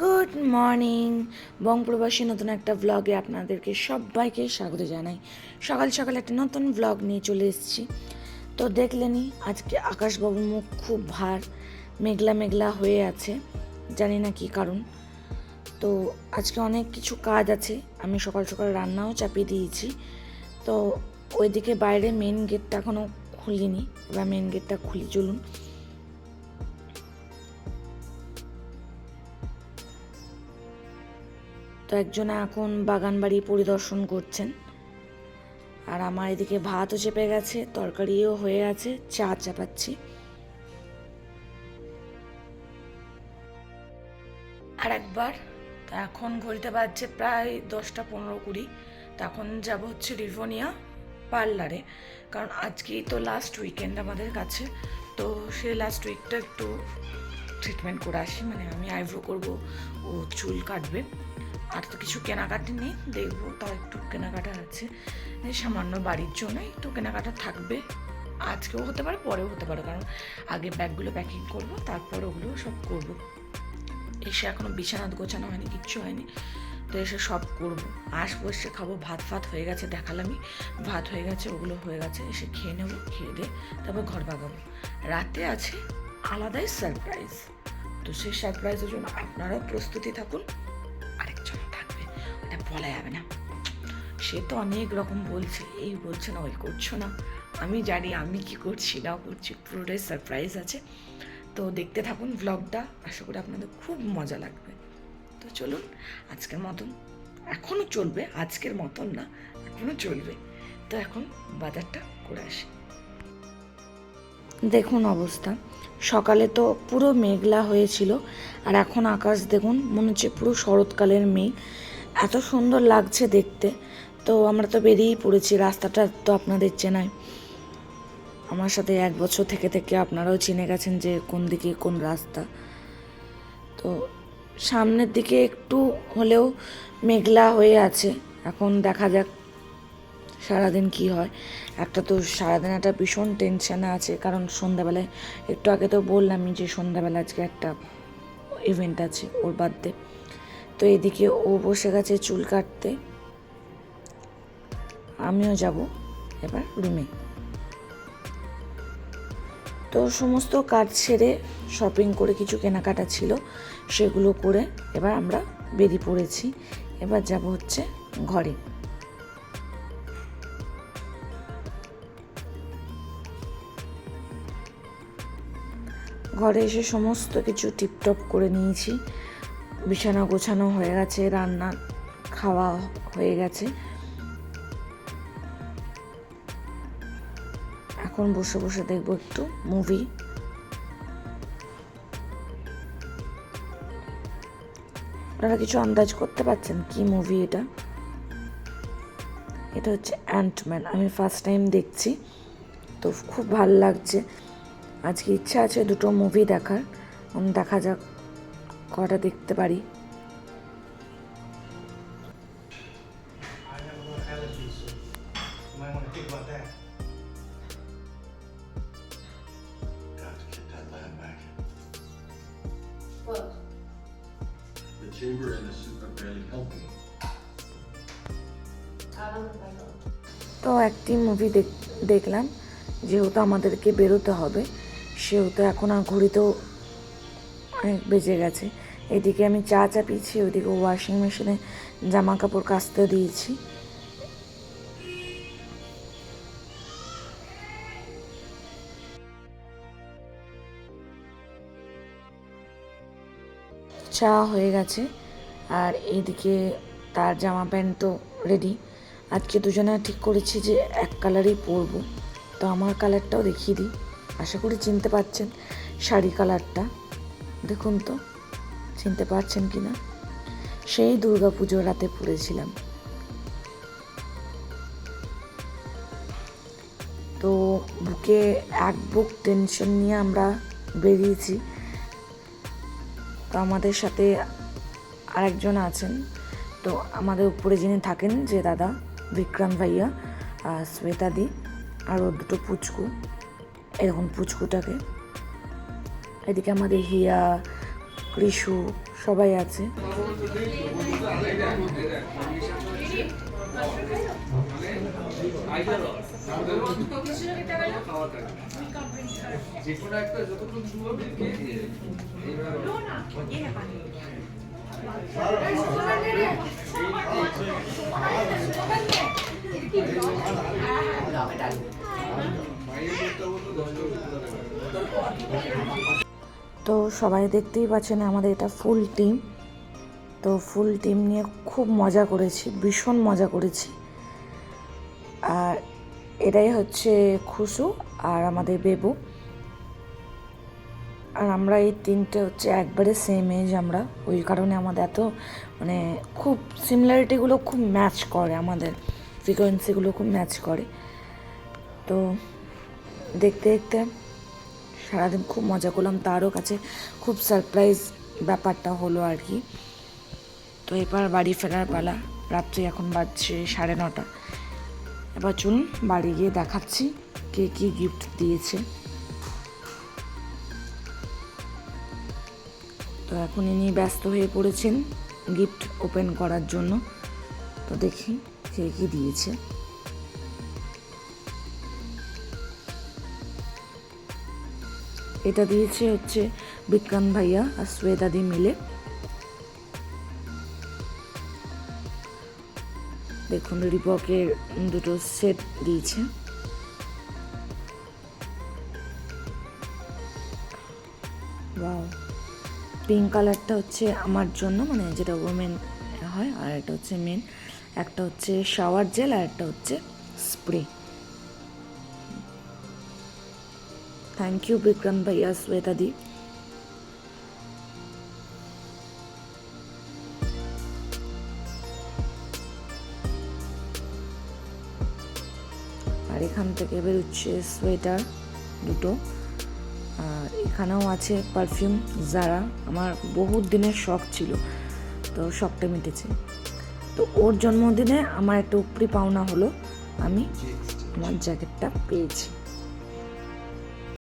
Good morning বংপ্রবাসী নতুন একটা ব্লগে আপনাদেরকে সবাইকে স্বাগত জানাই। সকাল সকাল একটা নতুন ব্লগ নিয়ে চলে এসেছি। তো দেখলেনি আজকে আকাশবাবুর মুখ খুব ভার, মেঘলা মেঘলা হয়ে আছে, জানি না কি কারণ। তো আজকে অনেক কিছু কাজ আছে, আমি সকাল সকাল রান্নাও চাপিয়ে দিয়েছি। তো ওইদিকে বাইরে মেন গেটটা এখনও খুলিনি, এবার মেন গেটটা খুলি, চলুন। তো একজন এখন বাগান বাড়ি পরিদর্শন করছেন। আর আমার এদিকে ভাতও চেপে গেছে, তরকারিও হয়ে আছে, চা চাপাচ্ছি। আর একবার এখন ঘড়িতে বাজছে প্রায় দশটা পনেরো কুড়ি। তখন যাব হচ্ছে রিভোনিয়া পার্লারে, কারণ আজকেই তো লাস্ট উইকেন্ড আমাদের কাছে। তো সেই লাস্ট উইকটা একটু ট্রিটমেন্ট করে আসি মানে আমি আইব্রো করব, ও চুল কাটবে। আর তো কিছু কেনাকাটি নেই, দেখব তাও একটু কেনাকাটা আছে। সামান্য বাড়ির জন্য একটু কেনাকাটা থাকবে। আজকেও হতে পারে, পরেও হতে পারে, কারণ আগে ব্যাগগুলো প্যাকিং করব, তারপর ওগুলো সব করব। এসে এখনও বিছানাত গোছানো হয়নি, কিচ্ছু হয়নি, তো এসে সব করব। আসব, এসে খাব, ভাত ফাত হয়ে গেছে, দেখালামই। ভাত হয়ে গেছে, ওগুলো হয়ে গেছে, এসে খেয়ে নেব, খেয়ে দিয়ে তারপর ঘর বাগাবো রাতে আছে আলাদাই সারপ্রাইজ তো সেই সারপ্রাইজের জন্য আপনারাও প্রস্তুতি থাকুন। ওটা বলা যাবে না। সে তো অনেক রকম বলছে, এই বলছে না, ওই করছ না। আমি জানি আমি কি করছি না করছি পুরোটাই সারপ্রাইজ আছে। তো দেখতে থাকুন ব্লগটা আশা করি আপনাদের খুব মজা লাগবে। তো চলুন, আজকের মতন এখনও চলবে, আজকের মতন না এখনও চলবে। তো এখন বাজারটা করে আসি। দেখুন অবস্থা, সকালে তো পুরো মেঘলা হয়েছিল, আর এখন আকাশ দেখুন, মনে হচ্ছে পুরো শরৎকালের মেঘ। এত সুন্দর লাগছে দেখতে। তো আমরা তো বেরিয়েই পড়েছি, রাস্তাটা তো আপনাদের চেনাই। আমার সাথে এক বছর থেকে থেকে আপনারাও চিনে গেছেন যে কোন দিকে কোন রাস্তা। তো সামনের দিকে একটু হলেও মেঘলা হয়ে আছে। এখন দেখা যাক সারাদিন কি হয়। একটা তো সারাদিন একটা ভীষণ টেনশানে আছে, কারণ সন্ধ্যাবেলায় একটু আগে তো বললামই যে সন্ধ্যাবেলা আজকে একটা ইভেন্ট আছে ওর বার্থডে তো এদিকে ও বসে গেছে চুল কাটতে। আমিও যাব এবার রুমে তো সমস্ত কাজ সেরে শপিং করে কিছু কেনাকাটা ছিল, সেগুলো করে এবার আমরা বেরিয়ে পড়েছি। এবার যাব হচ্ছে ঘরে। ঘরে এসে সমস্ত কিছু টিপটপ করে নিয়েছি। বিছানা গোছানো হয়ে গেছে, রান্না খাওয়া হয়ে গেছে। এখন বসে বসে দেখব একটু মুভি আপনারা কিছু আন্দাজ করতে পারছেন কি মুভি এটা? এটা হচ্ছে অ্যান্টম্যান আমি ফার্স্ট টাইম দেখছি। তো খুব ভালো লাগছে। আজকে ইচ্ছা আছে দুটো মুভি দেখার। দেখা যাক কটা দেখতে পারি? তো একটি মুভি দেখলাম যেহেতু আমাদেরকে বেরোতে হবে সেহেতু এখন আর ঘড়িতেও অনেক বেজে গেছে। এদিকে আমি চা চাপিয়েছি ওইদিকে ওয়াশিং মেশিনে জামা কাপড় কাচতে দিয়েছি। চা হয়ে গেছে, আর এদিকে তার জামা প্যান্ট তো রেডি আজকে দুজনে ঠিক করেছি যে এক কালারই পরবো। তো আমার কালারটাও দেখিয়ে দিই। আশা করি চিনতে পারছেন শাড়ি কালারটা দেখুন তো। চিনতে পারছেন কি না? সেই দুর্গা পুজোর রাতে পড়েছিলাম। তো বুকে এক বুক টেনশন নিয়ে আমরা বেরিয়েছি। তো আমাদের সাথে আরেকজন আছেন। তো আমাদের উপরে যিনি থাকেন, যে দাদা বিক্রম ভাইয়া শ্বেতাদি আর ওর দুটো পুচকু। এরকম পুচকুটাকে। এদিকে আমাদের হিয়া কৃষু সবাই আছে। তো সবাই দেখতেই পাচ্ছেন আমাদের এটা ফুল টিম তো ফুল টিম নিয়ে খুব মজা করেছি, ভীষণ মজা করেছি। আর এটাই হচ্ছে খুশু আর আমাদের বেবু। আর আমরা এই তিনটে হচ্ছে একবারে সেম এজ আমরা, ওই কারণে আমাদের এত মানে খুব সিমিলারিটিগুলো খুব ম্যাচ করে, আমাদের ফ্রিকোয়েন্সিগুলো খুব ম্যাচ করে। তো দেখতে দেখতে সারাদিন খুব মজা করলাম। তারও কাছে খুব সারপ্রাইজ ব্যাপারটা হলো আর কি। তো এবার বাড়ি ফেরার পালা। রাত্রি এখন বাজছে সাড়ে নটা। এবার চলুন বাড়ি গিয়ে দেখাচ্ছি কে কী গিফট দিয়েছে। তো এখন ইনি ব্যস্ত হয়ে পড়েছেন গিফট ওপেন করার জন্য। তো দেখি কে কী দিয়েছে। এটা দিয়েছে হচ্ছে বিক্রান্ত ভাইয়া আর শ্বেতাদি মিলে। দেখুন রিপকের দুটো সেট দিয়েছে। পিঙ্ক কালারটা হচ্ছে আমার জন্য মানে যেটা ওমেন হয়, আর এটা হচ্ছে মেন একটা হচ্ছে শাওয়ার জেল আর একটা হচ্ছে স্প্রে থ্যাংক ইউ বিক্রম ভাইয়া শ্বেতাদি আর এখান থেকে বেরোচ্ছে সোয়েটার দুটো আর এখানেও আছে পারফিউম যারা আমার বহুত দিনের শখ ছিল তো শখটা মিটেছে। তো ওর জন্মদিনে আমার একটা উপরি পাওনা হলো আমি আমার জ্যাকেটটা পেয়েছি।